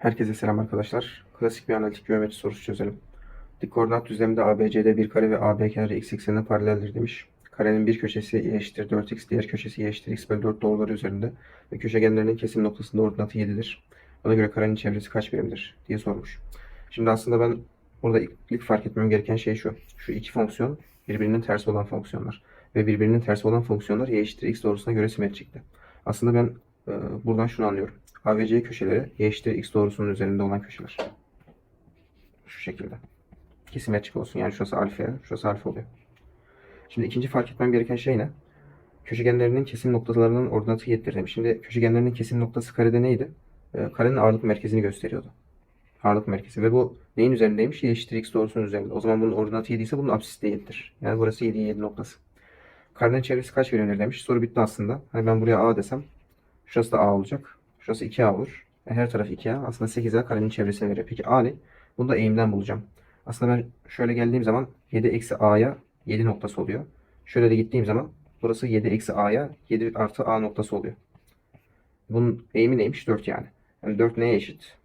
Herkese selam arkadaşlar. Klasik bir analitik geometri sorusu çözelim. Dik koordinat düzleminde ABC'de bir kare ve AB kenarı x eksenine paraleldir demiş. Karenin bir köşesi y eşittir 4x, diğer köşesi y eşittir x bölü 4 doğruları üzerinde ve köşegenlerinin kesim noktasında ordinatı 7'dir. Buna göre karenin çevresi kaç birimdir diye sormuş. Şimdi aslında ben burada ilk fark etmem gereken şey şu. Şu iki fonksiyon birbirinin tersi olan fonksiyonlar. Ve birbirinin tersi olan fonksiyonlar y eşittir x doğrusuna göre simetrikti. Aslında ben e, buradan şunu anlıyorum. ABC köşeleri y x doğrusunun üzerinde olan köşeler. Şu şekilde. İki simetrik olsun. Yani şurası alfa, şurası alfa oluyor. Şimdi ikinci fark etmem gereken şey ne? Köşegenlerinin kesim noktalarının ordinatı 7'dir demiş. Şimdi köşegenlerinin kesim noktası karede neydi? E, karenin ağırlık merkezini gösteriyordu. Ağırlık merkezi. Ve bu neyin üzerindeymiş? Y eşittir x doğrusunun üzerinde. O zaman bunun ordinatı 7 ise bunun apsisi de 7'dir. Yani burası 7 7 noktası. Karenin çevresi kaç birimdir demiş. Soru bitti aslında. Hani ben buraya A desem Şurası da A olacak. Şurası 2A olur. E, Her taraf 2A. Aslında 8A karenin çevresini veriyor. Peki A? Bunu da eğimden bulacağım. Aslında ben şöyle geldiğim zaman 7 eksi A'ya 7 noktası oluyor. Şöyle de gittiğim zaman burası 7 eksi A'ya 7 artı A noktası oluyor. Bunun eğimi neymiş? 4 yani. Yani 4 neye eşit?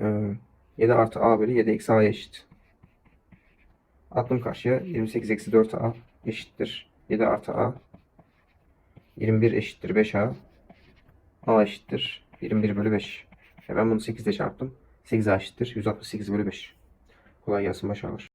Ee, 7 artı A bölü 7 eksi A'ya eşit. Attım karşıya. 28 eksi 4A eşittir. 7 artı A 21 eşittir 5A. A eşittir 21 bölü 5. E ben bunu 8 ile çarptım. 8A eşittir 168 bölü 5. Kolay gelsin başarılar.